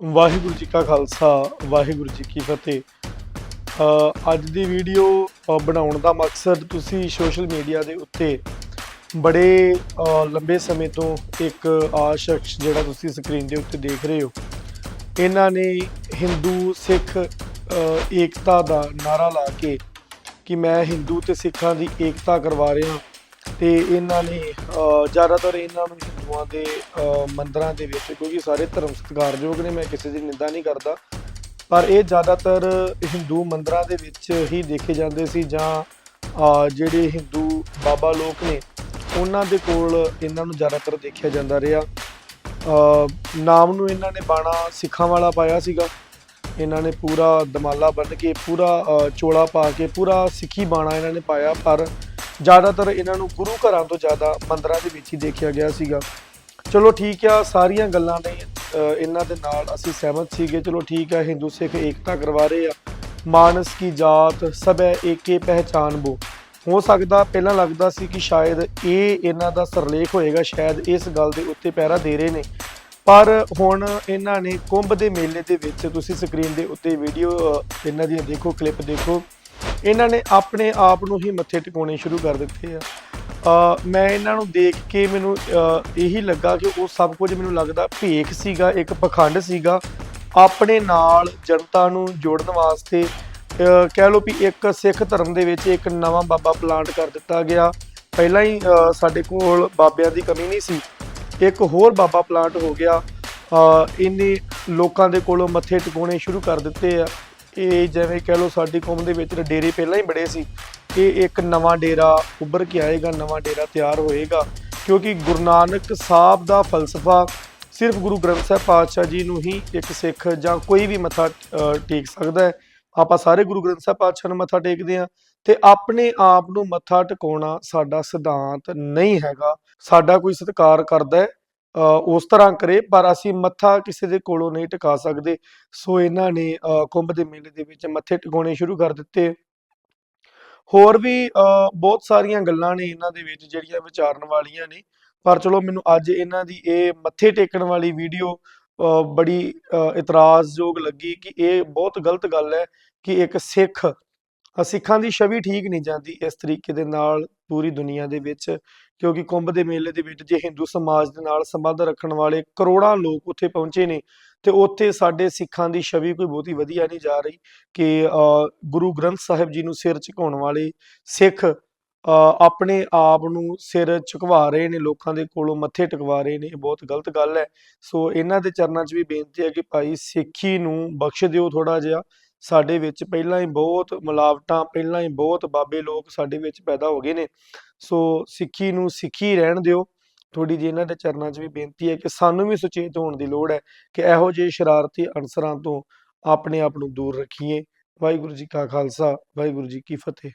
ਵਾਹਿਗੁਰੂ ਜੀ ਕਾ ਖਾਲਸਾ, ਵਾਹਿਗੁਰੂ ਜੀ ਕੀ ਫਤਿਹ। ਅੱਜ ਦੀ ਵੀਡੀਓ ਬਣਾਉਣ ਦਾ ਮਕਸਦ ਤੁਸੀਂ ਸੋਸ਼ਲ ਮੀਡੀਆ ਦੇ ਉੱਤੇ ਬੜੇ ਲੰਬੇ ਸਮੇਂ ਤੋਂ ਇੱਕ ਆ ਸ਼ਖਸ ਜਿਹੜਾ ਤੁਸੀਂ ਸਕਰੀਨ ਦੇ ਉੱਤੇ ਦੇਖ ਰਹੇ ਹੋ, ਇਹਨਾਂ ਨੇ ਹਿੰਦੂ ਸਿੱਖ ਏਕਤਾ ਦਾ ਨਾਰਾ ਲਾ ਕੇ ਕਿ ਮੈਂ ਹਿੰਦੂ ਤੇ ਸਿੱਖਾਂ ਦੀ ਏਕਤਾ ਕਰਵਾ ਰਿਹਾ ਤੇ ਇਹਨਾਂ ਨੇ ਜ਼ਿਆਦਾਤਰ ਇਹਨਾਂ ਨੂੰ ਹਿੰਦੂਆਂ ਦੇ ਮੰਦਰਾਂ ਦੇ ਵਿੱਚ, ਕਿਉਂਕਿ ਸਾਰੇ ਧਰਮ ਸਤਿਕਾਰਯੋਗ ਨੇ, ਮੈਂ ਕਿਸੇ ਦੀ ਨਿੰਦਾ ਨਹੀਂ ਕਰਦਾ। ਪਰ ਇਹ ਜ਼ਿਆਦਾਤਰ ਹਿੰਦੂ ਮੰਦਰਾਂ ਦੇ ਵਿੱਚ ਹੀ ਦੇਖੇ ਜਾਂਦੇ ਸੀ ਜਾਂ ਜਿਹੜੇ ਹਿੰਦੂ ਬਾਬਾ ਲੋਕ ਨੇ, ਉਹਨਾਂ ਦੇ ਕੋਲ ਇਹਨਾਂ ਨੂੰ ਜ਼ਿਆਦਾਤਰ ਦੇਖਿਆ ਜਾਂਦਾ ਰਿਹਾ। ਨਾਮ ਨੂੰ ਇਹਨਾਂ ਨੇ ਬਾਣਾ ਸਿੱਖਾਂ ਵਾਲਾ ਪਾਇਆ ਸੀਗਾ। ਇਹਨਾਂ ਨੇ ਪੂਰਾ ਦਮਾਲਾ ਬੰਨ ਕੇ, ਪੂਰਾ ਚੋਲਾ ਪਾ ਕੇ, ਪੂਰਾ ਸਿੱਖੀ ਬਾਣਾ ਇਹਨਾਂ ਨੇ ਪਾਇਆ। ਪਰ ਜ਼ਿਆਦਾਤਰ ਇਹਨਾਂ ਨੂੰ ਗੁਰੂ ਘਰਾਂ ਤੋਂ ਜ਼ਿਆਦਾ ਮੰਦਰਾਂ ਦੇ ਵਿੱਚ ਹੀ ਦੇਖਿਆ ਗਿਆ ਸੀਗਾ। ਚਲੋ ਠੀਕ ਆ, ਸਾਰੀਆਂ ਗੱਲਾਂ ਨੇ ਇਹਨਾਂ ਦੇ ਨਾਲ ਅਸੀਂ ਸਹਿਮਤ ਸੀਗੇ। ਚਲੋ ਠੀਕ ਆ, ਹਿੰਦੂ ਸਿੱਖ ਏਕਤਾ ਕਰਵਾ ਰਹੇ ਆ। ਮਾਨਸ ਕੀ ਜਾਤ, ਸਭੈ ਏਕੇ ਪਹਿਚਾਨ ਬੋ। ਹੋ ਸਕਦਾ, ਪਹਿਲਾਂ ਲੱਗਦਾ ਸੀ ਕਿ ਸ਼ਾਇਦ ਇਹ ਇਹਨਾਂ ਦਾ ਸਰਲੇਖ ਹੋਏਗਾ, ਸ਼ਾਇਦ ਇਸ ਗੱਲ ਦੇ ਉੱਤੇ ਪਹਿਰਾ ਦੇ ਰਹੇ ਨੇ। ਪਰ ਹੁਣ ਇਹਨਾਂ ਨੇ ਕੁੰਭ ਦੇ ਮੇਲੇ ਦੇ ਵਿੱਚ, ਤੁਸੀਂ ਸਕਰੀਨ ਦੇ ਉੱਤੇ ਵੀਡੀਓ ਇਹਨਾਂ ਦੀਆਂ ਦੇਖੋ ਕਲਿੱਪ ਦੇਖੋ। ਇਹਨਾਂ ਨੇ ਆਪਣੇ ਆਪ ਨੂੰ ਹੀ ਮੱਥੇ ਟਿਕਾਉਣੇ ਸ਼ੁਰੂ ਕਰ ਦਿੱਤੇ ਆ। ਮੈਂ ਇਹਨਾਂ ਨੂੰ ਦੇਖ ਕੇ ਮੈਨੂੰ ਇਹੀ ਲੱਗਾ ਕਿ ਉਹ ਸਭ ਕੁਝ ਮੈਨੂੰ ਲੱਗਦਾ ਭੇਖ ਸੀਗਾ, ਇੱਕ ਪਖੰਡ ਸੀਗਾ। ਆਪਣੇ ਨਾਲ ਜਨਤਾ ਨੂੰ ਜੋੜਨ ਵਾਸਤੇ ਕਹਿ ਲਓ ਵੀ ਇੱਕ ਸਿੱਖ ਧਰਮ ਦੇ ਵਿੱਚ ਇੱਕ ਨਵਾਂ ਬਾਬਾ ਪਲਾਂਟ ਕਰ ਦਿੱਤਾ ਗਿਆ। ਪਹਿਲਾਂ ਹੀ ਸਾਡੇ ਕੋਲ ਬਾਬਿਆਂ ਦੀ ਕਮੀ ਨਹੀਂ ਸੀ। ਇੱਕ ਹੋਰ ਬਾਬਾ ਪਲਾਂਟ ਹੋ ਗਿਆ। ਇਹਨੇ ਲੋਕਾਂ ਦੇ ਕੋਲੋਂ ਮੱਥੇ ਟਿਕਾਉਣੇ ਸ਼ੁਰੂ ਕਰ ਦਿੱਤੇ ਆ। ਇਹ ਜਿਵੇਂ ਕਹਿ ਲਓ ਸਾਡੀ ਕੌਮ ਦੇ ਵਿੱਚ ਡੇਰੇ ਪਹਿਲਾਂ ਹੀ ਬੜੇ ਸੀ ਇਹ ਇੱਕ ਨਵਾਂ ਡੇਰਾ ਉੱਭਰ ਕੇ ਆਏਗਾ, ਨਵਾਂ ਡੇਰਾ ਤਿਆਰ ਹੋਏਗਾ, ਕਿਉਂਕਿ ਗੁਰੂ ਨਾਨਕ ਸਾਹਿਬ ਦਾ ਫਲਸਫਾ ਸਿਰਫ ਗੁਰੂ ਗ੍ਰੰਥ ਸਾਹਿਬ ਪਾਤਸ਼ਾਹ ਜੀ ਨੂੰ ਹੀ ਇੱਕ ਸਿੱਖ ਜਾਂ ਕੋਈ ਵੀ ਮੱਥਾ ਟੇਕ ਸਕਦਾ ਹੈ। ਆਪਾਂ ਸਾਰੇ ਗੁਰੂ ਗ੍ਰੰਥ ਸਾਹਿਬ ਪਾਤਸ਼ਾਹ ਨੂੰ ਮੱਥਾ ਟੇਕਦੇ ਹਾਂ ਤੇ ਆਪਣੇ ਆਪ ਨੂੰ ਮੱਥਾ ਟਿਕਾਉਣਾ ਸਾਡਾ ਸਿਧਾਂਤ ਨਹੀਂ ਹੈਗਾ। ਸਾਡਾ ਕੋਈ ਸਤਿਕਾਰ ਕਰਦਾ ਹੈ ਉਸ ਤਰ੍ਹਾਂ ਕਰੇ ਪਰ ਅਸੀਂ ਮੱਥਾ ਕਿਸੇ ਦੇ ਕੋਲੋਂ ਨਹੀਂ ਟਿਕਾ ਸਕਦੇ। ਸੋ ਇਹਨਾਂ ਨੇ ਅ, ਕੁੰਭ ਦੇ ਮੇਲੇ ਦੇ ਵਿੱਚ ਮੱਥੇ ਟਿਕਾਉਣੇ ਸ਼ੁਰੂ ਕਰ ਦਿੱਤੇ। ਹੋਰ ਵੀ ਅ, ਬਹੁਤ ਸਾਰੀਆਂ ਗੱਲਾਂ ਨੇ ਇਹਨਾਂ ਦੇ ਵਿੱਚ ਜਿਹੜੀਆਂ ਵਿਚਾਰਨ ਵਾਲੀਆਂ ਨੇ। ਪਰ ਚਲੋ ਮੈਨੂੰ ਅੱਜ ਇਹਨਾਂ ਦੀ ਇਹ ਮੱਥੇ ਟੇਕਣ ਵਾਲੀ ਵੀਡੀਓ ਬੜੀ ਅ, ਇਤਰਾਜ਼ਯੋਗ ਲੱਗੀ ਕਿ ਇਹ ਬਹੁਤ ਗਲਤ ਗੱਲ ਹੈ ਕਿ ਇੱਕ ਸਿੱਖ ਸਿੱਖਾਂ ਦੀ ਛਵੀ ਠੀਕ ਨਹੀਂ ਜਾਂਦੀ ਇਸ ਤਰੀਕੇ ਦੇ ਨਾਲ ਪੂਰੀ ਦੁਨੀਆ ਦੇ ਵਿੱਚ ਕਿਉਂਕਿ ਕੁੰਭ ਦੇ ਮੇਲੇ ਦੇ ਵਿੱਚ ਜੇ ਹਿੰਦੂ ਸਮਾਜ ਦੇ ਨਾਲ ਸੰਬੰਧ ਰੱਖਣ ਵਾਲੇ ਕਰੋੜਾਂ ਲੋਕ ਉੱਥੇ ਪਹੁੰਚੇ ਨੇ ਤੇ ਉੱਥੇ ਸਾਡੇ ਸਿੱਖਾਂ ਦੀ ਛਵੀ ਕੋਈ ਬਹੁਤੀ ਵਧੀਆ ਨਹੀਂ ਜਾ ਰਹੀ ਕਿ ਗੁਰੂ ਗ੍ਰੰਥ ਸਾਹਿਬ ਜੀ ਨੂੰ ਸਿਰ ਝੁਕਾਉਣ ਵਾਲੇ ਸਿੱਖ ਅ, ਆਪਣੇ ਆਪ ਨੂੰ ਸਿਰ ਝੁਕਵਾ ਰਹੇ ਨੇ ਲੋਕਾਂ ਦੇ ਕੋਲੋਂ ਮੱਥੇ ਟਕਵਾ ਰਹੇ ਨੇ ਇਹ ਬਹੁਤ ਗਲਤ ਗੱਲ ਹੈ। ਸੋ ਇਹਨਾਂ ਦੇ ਚਰਨਾਂ 'ਚ ਵੀ ਬੇਨਤੀ ਹੈ ਕਿ ਭਾਈ ਸਿੱਖੀ ਨੂੰ ਬਖਸ਼ ਦਿਓ ਥੋੜਾ ਜਿਹਾ ਸਾਡੇ ਵਿੱਚ ਪਹਿਲਾਂ ਹੀ ਬਹੁਤ ਮਿਲਾਵਟਾਂ, ਪਹਿਲਾਂ ਹੀ ਬਹੁਤ ਬਾਬੇ ਲੋਕ ਸਾਡੇ ਵਿੱਚ ਪੈਦਾ ਹੋ ਗਏ ਨੇ। ਸੋ ਸਿੱਖੀ ਨੂੰ ਸਿੱਖੀ ਰਹਿਣ ਦਿਓ। ਥੋੜੀ ਜਿਹੀ ਇਹਨਾਂ ਦੇ ਚਰਨਾਂ 'ਚ ਵੀ ਬੇਨਤੀ ਹੈ ਕਿ ਸਾਨੂੰ ਵੀ ਸੁਚੇਤ ਹੋਣ ਦੀ ਲੋੜ ਹੈ ਕਿ ਇਹੋ ਜਿਹੇ ਸ਼ਰਾਰਤੀ ਅਨਸਰਾਂ ਤੋਂ ਆਪਣੇ ਆਪ ਨੂੰ ਦੂਰ ਰੱਖੀਏ। ਵਾਹਿਗੁਰੂ ਜੀ ਕਾ ਖਾਲਸਾ, ਵਾਹਿਗੁਰੂ ਜੀ ਕੀ ਫਤਿਹ।